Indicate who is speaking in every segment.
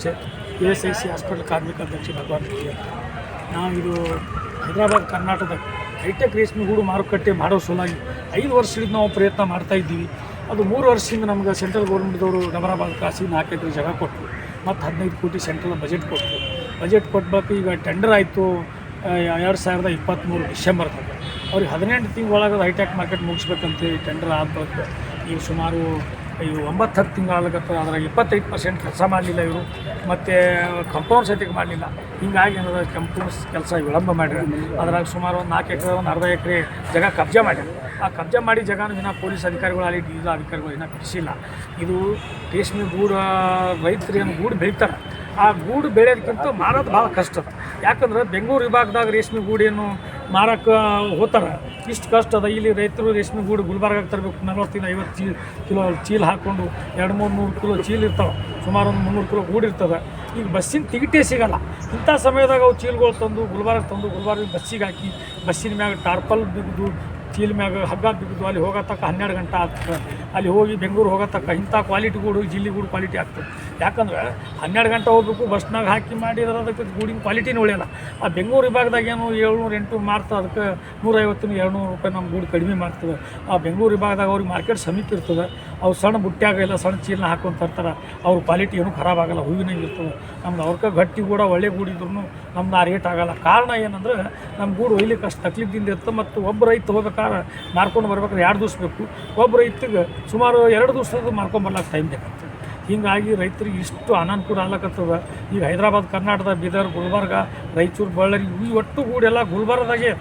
Speaker 1: ಅಧ್ಯಕ್ಷ A S I C hospital ಕಾರ್ಮಿಕ ಅಧ್ಯಕ್ಷ ಭಗವಾನ್ ನಾವು ಇದು ಹೈದರಾಬಾದ್, ಕರ್ನಾಟಕದ ಹೈಟೆಕ್ ರೇಷ್ಮೆ ಗೂಡು ಮಾರುಕಟ್ಟೆ ಮಾಡೋ ಸಲುವಾಗಿ ಐದು ವರ್ಷದಿಂದ ನಾವು ಪ್ರಯತ್ನ ಮಾಡ್ತಾ ಇದ್ದೀವಿ. ಅದು ಮೂರು ವರ್ಷದಿಂದ ನಮ್ಗೆ ಸೆಂಟ್ರಲ್ ಗೌರ್ಮೆಂಟ್ದವರು ಡಬರಾಬಾದ್ ಕಾಸಿ ನಾಲ್ಕು ಜಾಗ ಕೊಟ್ಟರು ಮತ್ತು ಹದಿನೈದು ಕೋಟಿ ಸೆಂಟ್ರಲ್ ಬಜೆಟ್ ಕೊಟ್ಟರು ಬಜೆಟ್ ಕೊಟ್ಬೇಕು ಈಗ ಟೆಂಡರ್ ಆಯಿತು ಎರಡು ಸಾವಿರದ ಇಪ್ಪತ್ತ್ಮೂರು ಡಿಸೆಂಬರ್ದಾಗ ಅವ್ರಿಗೆ ಹದಿನೆಂಟು ತಿಂಗಳೊಳಗೆ ಹೈಟೆಕ್ ಮಾರ್ಕೆಟ್ ಮುಗಿಸ್ಬೇಕಂತೇಳಿ ಟೆಂಡರ್ ಆಗ್ಬೇಕು ಈಗ ಸುಮಾರು ಇವು ಒಂಬತ್ತು ಹತ್ತು ತಿಂಗಳಾಗತ್ತೆ ಅದ್ರಾಗ ಇಪ್ಪತ್ತೈದು ಪರ್ಸೆಂಟ್ ಕೆಲಸ ಮಾಡಲಿಲ್ಲ ಇವರು. ಮತ್ತು ಕಂಪೌಂಡ್ ಸತಿಗೆ ಮಾಡಲಿಲ್ಲ. ಹಿಂಗಾಗಿ ಏನದ ಕಂಪೌಂಡ್ಸ್ ಕೆಲಸ ವಿಳಂಬ ಮಾಡ್ಯಾರ. ಅದ್ರಾಗ ಸುಮಾರು ಒಂದು ನಾಲ್ಕು ಎಕರೆ, ಒಂದು ಅರ್ಧ ಎಕರೆ ಜಾಗ ಕಬ್ಜಾ ಮಾಡ್ಯಾರ. ಆ ಕಬ್ಜಾ ಮಾಡಿ ಜಾಗನೂ ಇನ್ನೂ ಪೊಲೀಸ್ ಅಧಿಕಾರಿಗಳಾಗಲಿ ಡಿ ಅಧಿಕಾರಿಗಳು ಇನ್ನೂ ಬಿಡಿಸಿಲ್ಲ ಇದು ರೇಷ್ಮೆ ಗೂಡು ಏನು ಗೂಡು ಬೆಳಿತಾರೆ. ಆ ಗೂಡು ಬೆಳೆಯೋದಕ್ಕಿಂತ ಮಾರೋದು ಭಾಳ ಕಷ್ಟ ಯಾಕಂದ್ರೆ ಬೆಂಗಳೂರು ವಿಭಾಗದಾಗ ರೇಷ್ಮೆ ಗೂಡೇನು ಮಾರಕ್ಕೆ ಹೋಗ್ತಾರೆ. ಇಷ್ಟು ಕಷ್ಟ ಅದ. ಇಲ್ಲಿ ರೈತರು ರೇಷ್ಮೆ ಗೂಡು ಗುಲ್ಬರ್ಗಾಗ ತರಬೇಕು. ನಲವತ್ತಿಂದ ಐವತ್ತು ಚೀಲ ಕಿಲೋ ಚೀಲ ಹಾಕ್ಕೊಂಡು ಎರಡು ಮೂರು ನೂರು ಕಿಲೋ ಚೀಲ ಇರ್ತಾವೆ. ಸುಮಾರು ಒಂದು ಮುನ್ನೂರು ಕಿಲೋ ಗೂಡು ಇರ್ತದೆ. ಈಗ ಬಸ್ಸಿನ ಟಿಕೆಟೇ ಸಿಗಲ್ಲ. ಇಂಥ ಸಮಯದಾಗ ಅವು ಚೀಲಗಳು ತಂದು ಗುಲ್ಬರ್ಗ ತಂದು ಗುಲ್ಬರ್ಗ ಬಸ್ಸಿಗೆ ಹಾಕಿ ಬಸ್ಸಿನ ಮ್ಯಾಗ ಟಾರ್ಪಲ್ ಬಿಗಿದು, ಚೀಲ ಮ್ಯಾಗ ಹಗ್ಗ ಬಿಗಿದು ಅಲ್ಲಿ ಹೋಗತಕ್ಕ ಹನ್ನೆರಡು ಗಂಟೆ ಆಗ್ತದೆ. ಅಲ್ಲಿ ಹೋಗಿ ಬೆಂಗಳೂರು ಹೋಗತಕ್ಕ ಇಂಥ ಕ್ವಾಲಿಟಿ ಗೂಡು, ಜಿಲ್ಲಿ ಗೂಡು ಕ್ವಾಲಿಟಿ ಆಗ್ತದೆ. ಯಾಕಂದ್ರೆ ಹನ್ನೆರಡು ಗಂಟೆ ಹೋಗ್ಬೇಕು ಬಸ್ನಾಗ ಹಾಕಿ ಮಾಡಿದ್ರೆ ಅದಕ್ಕೆ ಗೂಡಿನ ಕ್ವಾಲಿಟಿನೂ ಉಳಿಯಲ್ಲ. ಆ ಬೆಂಗಳೂರು ವಿಭಾಗದಾಗ ಏನು ಏಳ್ನೂರು ಎಂಟು ಮಾರ್ತ, ಅದಕ್ಕೆ ನೂರೈವತ್ತು ಎರಡುನೂರು ರೂಪಾಯಿ ನಮ್ಮ ಗೂಡು ಕಡಿಮೆ ಮಾಡ್ತದೆ. ಆ ಬೆಂಗಳೂರು ವಿಭಾಗದಾಗ ಅವ್ರಿಗೆ ಮಾರ್ಕೆಟ್ ಸಮೀಪ ಇರ್ತದೆ. ಅವ್ರು ಸಣ್ಣ ಬುಟ್ಟಿಯಾಗ ಇಲ್ಲ, ಸಣ್ಣ ಚೀಲನ ಹಾಕೊಂಡು ತರ್ತಾರೆ. ಅವ್ರ ಕ್ವಾಲಿಟಿ ಏನು ಖರಾಬಾಗಲ್ಲ ಹೂವಿನಂಗೆ ಇರ್ತದೆ. ನಮ್ದು ಅವ್ರಕ್ಕೆ ಗಟ್ಟಿ ಕೂಡ ಒಳ್ಳೆ ಗೂಡಿದ್ರು ನಮ್ದು ಆ ರೇಟ್ ಆಗಲ್ಲ. ಕಾರಣ ಏನಂದ್ರೆ ನಮ್ಮ ಗೂಡು ಒಯ್ಲಿಕ್ಕೆ ಅಷ್ಟು ತಕ್ಲೀಫ್ದಿಂದ ಇರ್ತದೆ ಮತ್ತು ಒಬ್ಬ ರೈತ ಹೋಗ್ಬೇಕಾದ್ರೆ ಮಾರ್ಕೊಂಡು ಬರ್ಬೇಕಾದ್ರೆ ಎರಡು ದಿವ್ಸ ಬೇಕು. ಒಬ್ಬ ರೈತಿಗೆ ಸುಮಾರು ಎರಡು ದಿವ್ಸದ ಮಾರ್ಕೊಂಬರ್ಲಾಕ ಟೈಮ್ ಬೇಕಾಗ್ತದೆ. ಹೀಗಾಗಿ ರೈತರಿಗೆ ಇಷ್ಟು ಅನಾನುಕೂಲ ಆಗ್ಲಕತ್ತದ. ಈಗ ಹೈದರಾಬಾದ್ ಕರ್ನಾಟಕ ಬೀದರ್, ಗುಲ್ಬರ್ಗ, ರಾಯಚೂರು, ಬಳ್ಳಾರಿ, ಈ ಒಟ್ಟು ಎಲ್ಲ ಗುಲ್ಬರ್ಗದಾಗೆ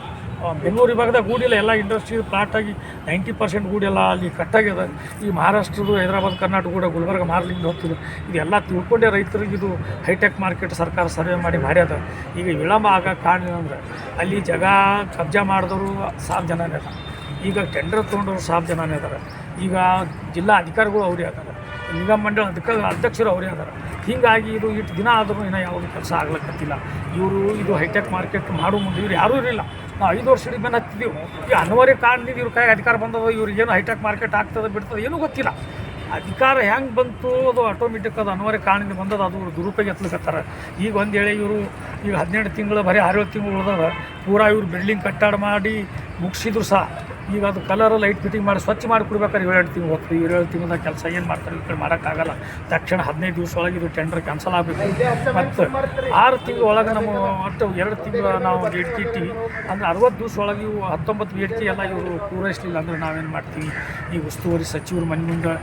Speaker 1: ಬೆಂಗಳೂರು ವಿಭಾಗದಾಗ ಗೂಡಿಲ್ಲ ಎಲ್ಲ ಇಂಡಸ್ಟ್ರಿ ಪ್ಲಾಟ್ ಆಗಿ ನೈಂಟಿ ಪರ್ಸೆಂಟ್ ಗೂಡೆಲ್ಲ ಅಲ್ಲಿ ಕಟ್ಟಾಗ್ಯದ ಈ ಮಹಾರಾಷ್ಟ್ರದ್ದು, ಹೈದರಾಬಾದ್, ಕರ್ನಾಟಕ ಕೂಡ ಗುಲ್ಬರ್ಗ ಮಾರ್ಲಿಂಗ್ ಹೋಗ್ತಿದೆ. ಇದೆಲ್ಲ ತಿಳ್ಕೊಂಡೆ ರೈತರಿಗೆ ಇದು ಹೈಟೆಕ್ ಮಾರ್ಕೆಟ್ ಸರ್ಕಾರ ಸರ್ವೆ ಮಾಡಿ ಮಾಡ್ಯದ ಈಗ ವಿಳಂಬ ಆಗೋಕೆ ಕಾರಣ ಏನಂದ್ರೆ, ಅಲ್ಲಿ ಜಗ ಕಬ್ಜಾ ಮಾಡಿದವರು ಸಾವಿರ ಜನನೇ ಈಗ ಟೆಂಡರ್ ತೊಗೊಂಡವರು ಸಾವಿರ ಜನನೇ ಅದಾರ. ಈಗ ಜಿಲ್ಲಾ ಅಧಿಕಾರಿಗಳು ಅವರೇ ಅದಾರ. ನಿಗಮ ಮಂಡಳ ಅದಕ್ಕೆ ಅಧ್ಯಕ್ಷರು ಅವರೇ ಅದಾರ. ಹೀಗಾಗಿ ಇದು ಇಷ್ಟು ದಿನ ಆದರೂ ಇನ್ನೂ ಯಾವುದೂ ಕೆಲಸ ಆಗ್ಲಕ್ಕತ್ತಿಲ್ಲ ಇವರು ಇದು ಹೈಟೆಕ್ ಮಾರ್ಕೆಟ್ ಮಾಡೋ ಮುಂದೆ ಇವ್ರು ಯಾರೂ ಇರಲಿಲ್ಲ. ನಾವು ಐದು ವರ್ಷ ಬೆನ್ನ ಹತ್ತಿದ್ದೀವಿ ಈ ಅನಿವಾರ್ಯ ಕಾರಣದಿಂದ ಇವ್ರ ಕೈಗೆ ಅಧಿಕಾರ ಬಂದದ ಇವ್ರಿಗೇನು ಹೈಟೆಕ್ ಮಾರ್ಕೆಟ್ ಆಗ್ತದೆ, ಬಿಡ್ತದೆ, ಏನೂ ಗೊತ್ತಿಲ್ಲ. ಅಧಿಕಾರ ಹೆಂಗೆ ಬಂತು ಅದು ಆಟೋಮೆಟಿಕ್ ಅದು ಅನಿವಾರ್ಯ ಕಾಣಿಂದ ಬಂದದ, ಅದು ದುರುಪಯೋಗ ಎತ್ತಲಿಕತ್ತಾರ ಈಗ ಒಂದು ಹೇಳಿ ಇವರು ಈಗ ಹದಿನೆಂಟು ತಿಂಗಳು, ಬರೀ ಆರೇಳು ತಿಂಗಳು ಉಳ್ದದ, ಪೂರಾ ಇವ್ರು ಬಿಲ್ಡಿಂಗ್ ಕಟ್ಟಡ ಮಾಡಿ ಮುಗಿಸಿದ್ರು ಸಹ ಈಗ ಅದು ಕಲರ್ ಲೈಟ್ ಫಿಟ್ಟಿಂಗ್ ಮಾಡಿ ಸ್ವಚ್ಛ ಮಾಡಿ ಕೊಡ್ಬೇಕಾದ್ರೆ ಏಳೆರಡು ತಿಂಗಳು ಹೋಗ್ತದೆ. ಏಳು ತಿಂಗಳ ಕೆಲಸ ಏನು ಮಾಡ್ತಾರೆ ಈ ಕಡೆ ಮಾಡೋಕ್ಕಾಗಲ್ಲ. ತಕ್ಷಣ ಹದಿನೈದು ದಿವಸ ಒಳಗೆ ಇದು ಟೆಂಡರ್ ಕ್ಯಾನ್ಸಲ್ ಆಗಬೇಕು. ಮತ್ತು ಆರು ತಿಂಗಳ ಒಳಗೆ ನಮ್ಮ ಒಟ್ಟು ಎರಡು ತಿಂಗಳು ನಾವು ಬೇಡಿಕೆ ಇಟ್ಟಿವಿ ಅಂದ್ರೆ ಅರವತ್ತು ದಿವಸ ಒಳಗೆ ಇವು ಹತ್ತೊಂಬತ್ತು ಬೇಡಿಕೆ ಎಲ್ಲ ಇವರು ಪೂರೈಸಲಿಲ್ಲ ಅಂದ್ರೆ ನಾವೇನು ಮಾಡ್ತೀವಿ? ಈ ಉಸ್ತುವಾರಿ ಸಚಿವರು ಮನೆ ಮುಂದೆ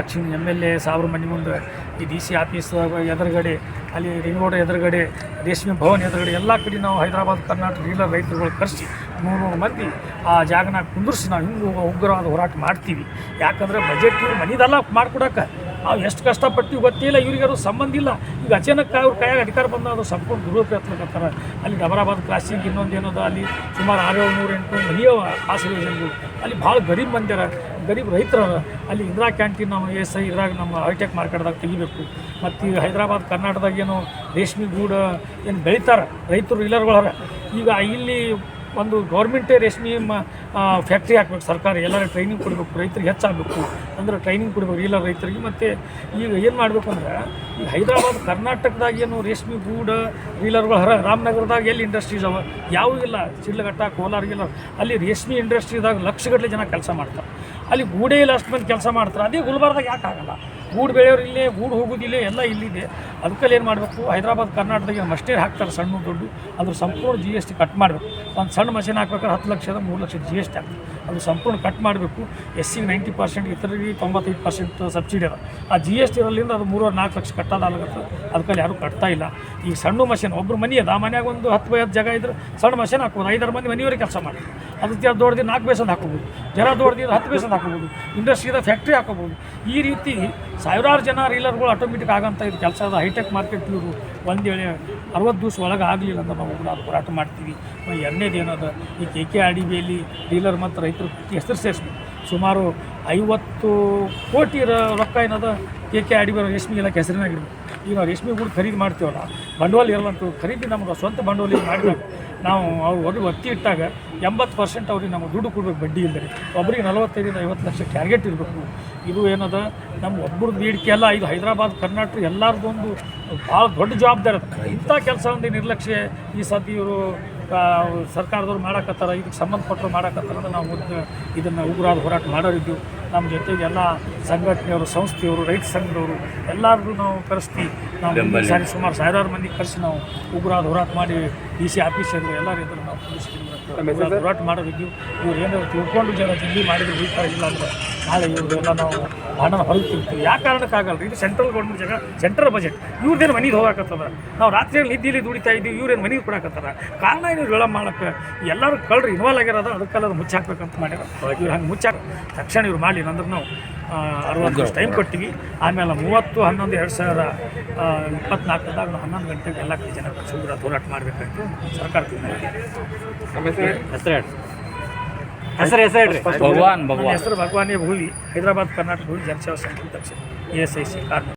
Speaker 1: ದಕ್ಷಿಣ ಎಂ ಎಲ್ ಎ ಸಾವಿರ ಮನೆ ಮುಂದೆ ಈ ಡಿ ಸಿ ಆಫೀಸ್ ಎದುರುಗಡೆ, ಅಲ್ಲಿ ರಿಂಗ್ ರೋಡ್ ಎದುರುಗಡೆ, ರೇಷ್ಮೆ ಭವನ್ ಎದುರುಗಡೆ, ಎಲ್ಲ ಕಡೆ ನಾವು ಹೈದರಾಬಾದ್, ಕರ್ನಾಟಕ ಎಲ್ಲ ರೈತರುಗಳು ಕರೆಸಿ ನೂರು ನೂರು ಮಂದಿ ಆ ಜಾಗನ ಕುಂದಿರ್ಸಿ ನಾವು ಹಿಂಗೆ ಉಗ್ರವಾದ ಹೋರಾಟ ಮಾಡ್ತೀವಿ. ಯಾಕಂದ್ರೆ ಬಜೆಟ್ ಇವ್ರು ಮನಿದೆಲ್ಲ ಮಾಡ್ಕೊಡಕ್ಕೆ ನಾವು ಎಷ್ಟು ಕಷ್ಟಪಡ್ತೀವಿ ಗೊತ್ತಿಲ್ಲ, ಇವ್ರಿಗೆ ಅದು ಸಂಬಂಧ ಇಲ್ಲ. ಈಗ ಅಚಾನಕ್ ಅವ್ರ ಕೈಯಾಗ ಅಧಿಕಾರ ಬಂದ ಅದು ಸಂಪೂರ್ಣ ದುರುಪಯೋಗ ಅಲ್ಲಿ ಡಬರಾಬಾದ್ ಕ್ರಾಸಿಂಗ್ ಇನ್ನೊಂದು ಏನದ, ಅಲ್ಲಿ ಸುಮಾರು ಆರು ನೂರೆಂಟು ನೂರು ಖಾಸಗಿ ಯೋಜನೆಗಳು ಅಲ್ಲಿ ಭಾಳ ಗರೀಬ್ ಮಂದಿರ ಗರೀಬ್ ರೈತರ ಅಲ್ಲಿ ಇಂದಿರಾ ಕ್ಯಾಂಟೀನ್ ನಾವು ಎಸ್ ಐ ಇದ್ರಾಗ ನಮ್ಮ ಹೈಟೆಕ್ ಮಾರ್ಕೆಟ್ದಾಗ ತೆಗಿಬೇಕು. ಮತ್ತು ಈಗ ಹೈದರಾಬಾದ್, ಕರ್ನಾಟಕದಾಗ ಏನು ರೇಷ್ಮೆ ಗೂಡು ಏನು ಬೆಳಿತಾರೆ, ರೈತರು ಇಲ್ಲರ್ಗಳರ ಈಗ ಇಲ್ಲಿ ಒಂದು ಗೌರ್ಮೆಂಟೇ ರೇಷ್ಮೆ ಫ್ಯಾಕ್ಟ್ರಿ ಹಾಕ್ಬೇಕು, ಸರ್ಕಾರ, ಎಲ್ಲರೂ ಟ್ರೈನಿಂಗ್ ಕೊಡಬೇಕು, ರೈತರಿಗೆ ಹೆಚ್ಚಾಗಬೇಕು ಅಂದ್ರೆ ಟ್ರೈನಿಂಗ್ ಕೊಡಬೇಕು ಇಲ್ಲ ರೈತರಿಗೆ. ಮತ್ತು ಈಗ ಏನು ಮಾಡಬೇಕು ಅಂದ್ರೆ, ಈ ಹೈದರಾಬಾದ್, ಕರ್ನಾಟಕದಾಗ ಏನು ರೇಷ್ಮೆ ಗೂಡ ರೀಲರ್ಗಳು ಹರ, ರಾಮನಗರದಾಗ ಎಲ್ಲಿ ಇಂಡಸ್ಟ್ರೀಸ್ ಅವ? ಯಾವೂ ಇಲ್ಲ. ಶಿಡ್ಲಘಟ್ಟ ಕೋಲಾರಿಗೆಲ್ಲ ಅಲ್ಲಿ ರೇಷ್ಮೆ ಇಂಡಸ್ಟ್ರಿದಾಗ ಲಕ್ಷಗಟ್ಟಲೆ ಜನ ಕೆಲಸ ಮಾಡ್ತಾರೆ. ಅಲ್ಲಿ ಗೂಡೇ ಇಲ್ಲ ಅಷ್ಟು ಮಂದಿ ಕೆಲಸ ಮಾಡ್ತಾರೆ. ಅದೇ ಗುಲ್ಬರ್ದಾಗ ಯಾಕೆ ಆಗಲ್ಲ? ಗೂಡು ಬೆಳೆಯೋರು ಇಲ್ಲೇ, ಗೂಡು ಹೋಗೋದಿಲ್ಲೇ ಎಲ್ಲ ಇಲ್ಲಿದೆ. ಅದಕ್ಕಲ್ಲಿ ಏನು ಮಾಡಬೇಕು? ಹೈದರಾಬಾದ್, ಕರ್ನಾಟಕದಾಗ ಮಸ್ಟೇರ್ ಹಾಕ್ತಾರೆ ಸಣ್ಣ ದೊಡ್ಡ. ಅದ್ರ ಸಂಪೂರ್ಣ ಜಿ ಎಸ್ ಟಿ ಕಟ್ ಮಾಡಬೇಕು. ಒಂದು ಸಣ್ಣ ಮಷೀನ್ ಹಾಕ್ಬೇಕಾದ್ರೆ ಹತ್ತು ಲಕ್ಷದ ಮೂರು ಲಕ್ಷ ಜಿ ಎಸ್ ಟಿ ಆಗ್ತದೆ. ಅದು ಸಂಪೂರ್ಣ ಕಟ್ ಮಾಡಬೇಕು. ಎಸ್ ಸಿ ನೈಂಟಿ ಪರ್ಸೆಂಟ್ ಇತರಿಗೆ ತೊಂಬತ್ತೈದು ಪರ್ಸೆಂಟ್ ಸಬ್ಸಿಡಿ ಅದ. ಆ ಜಿ ಎಸ್ ಟಿ ಇರೋದ್ರಿಂದ ಅದು ಮೂರುವರೆ, ನಾಲ್ಕು ಲಕ್ಷ ಕಟ್ಟೋದಾಗತ್ತೆ ಅದಕ್ಕಲ್ಲಿ ಯಾರೂ ಕಟ್ತಾ ಇಲ್ಲ. ಈಗ ಸಣ್ಣ ಮಷೀನ್ ಒಬ್ಬರು ಮನೆ ಅದ. ಆ ಮನ್ಯಾಗ ಒಂದು ಹತ್ತು ಬೈ ಹತ್ತು ಜಾಗ ಇದ್ರೆ ಸಣ್ಣ ಮಷೀನ್ ಹಾಕ್ಬೋದು. ಐದಾರು ಮಂದಿ ಮನೆಯವರಿಗೆ ಕೆಲಸ ಮಾಡಿ. ಅದಕ್ಕೆ ದೊಡ್ಡದು ನಾಲ್ಕು ಬೇಸದ ಹಾಕೋಬೋದು. ಜನ ದೊಡ್ಡದಿದ್ದು ಹತ್ತು ಬೇಸದ ಹಾಕೋಬೋದು. ಇಂಡಸ್ಟ್ರಿದ ಫ್ಯಾಕ್ಟ್ರಿ ಹಾಕೋಬೋದು. ಈ ರೀತಿ ಸಾವಿರಾರು ಜನ ರೀಲರ್ಗಳು ಆಟೋಮೆಟಿಕ್ ಆಗೋಂಥ ಇದು ಕೆಲಸ ಅದ. ಹೈಟೆಕ್ ಮಾರ್ಕೆಟ್ ಇವರು ಒಂದು ವೇಳೆ ಅರವತ್ತು ದಿವಸ ಒಳಗೆ ಆಗಲಿಲ್ಲ ಅಂದ್ರೆ ನಾವು ಅದು ಹೋರಾಟ ಮಾಡ್ತೀವಿ. ಎರಡನೇದು ಏನದ? ಈ K K R D dealer ಮತ್ತು ರೈತರು ಹೆಸರು ಸೇರಿಸ್ಬೇಕು. ಸುಮಾರು ಐವತ್ತು ಕೋಟಿ ರೊಕ್ಕ ಏನದ? ಕೆ ಕೆ ಆರ್ ಡಿ ರೇಷ್ಮೆ ಇಲಾಖೆ ಹೆಸರಿನಾಗಿರ್ಬೇಕು ಈಗ ನಾವು ರೇಷ್ಮೆ ಗೂಡು ಖರೀದಿ ಮಾಡ್ತೀವಲ್ಲ ಬಂಡವಾಳ ಇರಲ್ಲ ಅಂತ ಖರೀದಿ ನಮ್ಗೆ ಸ್ವಂತ ಬಂಡವಾಳ ಮಾಡಿದಾಗ ನಾವು ಅವ್ರು ಒಂದು ಒತ್ತಿ ಇಟ್ಟಾಗ ಎಂಬತ್ತು ಪರ್ಸೆಂಟ್ ಅವ್ರಿಗೆ ನಮ್ಗೆ ದುಡ್ಡು ಕೊಡ್ಬೇಕು ಬಡ್ಡಿ ಇಲ್ಲದೆ ಒಬ್ಬರಿಗೆ ನಲವತ್ತೈದರಿಂದ ಐವತ್ತು ಲಕ್ಷ ಟಾರ್ಗೆಟ್ ಇರಬೇಕು. ಇದು ಏನದ? ನಮ್ಮ ಒಬ್ಬರದ್ದು ಬೇಡಿಕೆ ಅಲ್ಲ ಇದು ಹೈದರಾಬಾದ್ ಕರ್ನಾಟಕ ಎಲ್ಲರದ್ದು ಒಂದು ಭಾಳ ದೊಡ್ಡ ಜವಾಬ್ದಾರಿ ಅದ. ಇಂಥ ಕೆಲಸ ಒಂದು ನಿರ್ಲಕ್ಷ್ಯ ಈ ಸತಿ ಇವರು ಸರ್ಕಾರದವ್ರು ಮಾಡಕತ್ತಾರ ಇದಕ್ಕೆ ಸಂಬಂಧಪಟ್ಟರು ಮಾಡಕತ್ತಾರ ನಾವು ಇದನ್ನು ಉಗ್ರಾದ ಹೋರಾಟ ಮಾಡೋರಿದ್ದು ನಮ್ಮ ಜೊತೆಗೆ ಎಲ್ಲ ಸಂಘಟನೆಯವರು ಸಂಸ್ಥೆಯವರು ರೈತ ಸಂಘದವರು ಎಲ್ಲರಿಗೂ ನಾವು ಕರೆಸ್ತೀವಿ ನಾವು ಸಾರಿ ಸುಮಾರು ಸಾವಿರಾರು ಮಂದಿ ಕರೆಸಿ ನಾವು ಉಗ್ರಾದ ಹೋರಾಟ ಮಾಡಿ ಡಿ ಸಿ ಆಫೀಸರ್ ಎಲ್ಲರೂ ನಾವು ಪೊಲೀಸ್ ಹೋರಾಟ ಮಾಡೋದಿದ್ದೀವಿ ಇವ್ರು ಏನಾದ್ರು ತಿಳ್ಕೊಂಡು ಜನ ಜಲ್ದಿ ಮಾಡಿದ್ರೆ ಉಳಿತಾರ ಇಲ್ಲ ಅಂದ್ರೆ ನಾಳೆ ಇವ್ರದ್ದೆಲ್ಲ ನಾವು ಹಣ ಹೊರಗೆ ತಿಂತೀವಿ. ಯಾವ ಕಾರಣಕ್ಕಾಗಲ್ಲ ಇದು ಸೆಂಟ್ರಲ್ ಗೌರ್ಮೆಂಟ್ ಜಾಗ ಸೆಂಟ್ರಲ್ ಬಜೆಟ್ ಇವ್ರದ್ದೇನು ಮನೆಗೆ ಹೋಗಾಕತ್ತದ ನಾವು ರಾತ್ರಿಯಲ್ಲಿ ನಿದ್ದಿಲಿ ದುಡಿತಾ ಇದ್ದೀವಿ ಇವ್ರೇನು ಮನೆಗೆ ಕೊಡಕತ್ತಾರ? ಕಾರಣ ಏನು ವಿಳಂಬ ಮಾಡಕ್ಕೆ? ಎಲ್ಲರೂ ಕಳ್ರಿ ಇನ್ವಾಲ್ವ್ ಆಗಿರೋದು ಅದಕ್ಕೆಲ್ಲ ಅದು ಮುಚ್ಚಾಕ್ಬೇಕಂತ ಮಾಡ್ಯಾರ. ಇವ್ರು ಹಂಗೆ ಮುಚ್ಚಾಕ ತಕ್ಷಣ ಇವ್ರು ಮಾಡಿ ಅಂದ್ರೆ ನಾವು ಅರವತ್ತು ವರ್ಷ ಟೈಮ್ ಕೊಟ್ಟಿವಿ. ಆಮೇಲೆ ಮೂವತ್ತು ಹನ್ನೊಂದು ಎರಡು ಸಾವಿರ ಇಪ್ಪತ್ನಾಲ್ಕದಾಗ ಹನ್ನೊಂದು ಗಂಟೆಗೆ ಎಲ್ಲ ಜನ ಸುಂದರ ಹೋರಾಟ ಮಾಡಬೇಕಾಯ್ತು. ಸರ್ಕಾರ
Speaker 2: ಹೆಸರು ಹೆಸರು ಹೆಸರು ಹೇಳ್ರಿ ಭಗವಾನ್
Speaker 1: ನನ್ನ ಹೆಸರು ಭಗವಾನೇ ಭೂವಿ ಹೈದರಾಬಾದ್ ಕರ್ನಾಟಕ ಭೂವಿ ಜನಸೇವಾ ಸಂಘ ಅಧ್ಯಕ್ಷ ಎ ಎಸ್ ಐ ಸಿ ಕಾರ್ಮಿಕ